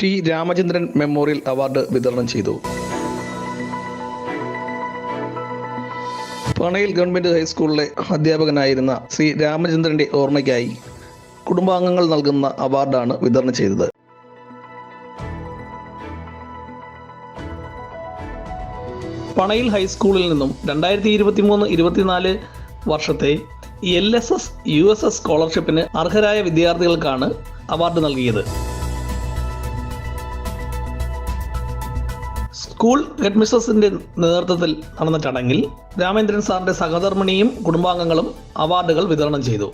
T Ramachandran memorial award വിതരണം ചെയ്തു. പണയിൽ government ഹൈസ്കൂളിലെ അധ്യാപകനായിരുന്ന സി രാമചന്ദ്രന്റെ ഓർമ്മയ്ക്കായി കുടുംബാംഗങ്ങൾ നൽകുന്ന അവാർഡാണ് വിതരണം ചെയ്തത്. പണയിൽ ഹൈസ്കൂളിൽ നിന്നും രണ്ടായിരത്തി ഇരുപത്തി മൂന്ന് ഇരുപത്തിനാല് വർഷത്തെ L S S U S S സ്കോളർഷിപ്പിന് അർഹരായ വിദ്യാർത്ഥികൾക്കാണ് അവാർഡ് നൽകിയത്. സ്കൂൾ ഹെഡ്മിസ്ട്രസിന്റെ നേതൃത്വത്തിൽ നടന്ന ചടങ്ങിൽ രാമേന്ദ്രൻ സാറിന്റെ സഹധർമ്മിണിയും കുടുംബാംഗങ്ങളും അവാർഡുകൾ വിതരണം ചെയ്തു.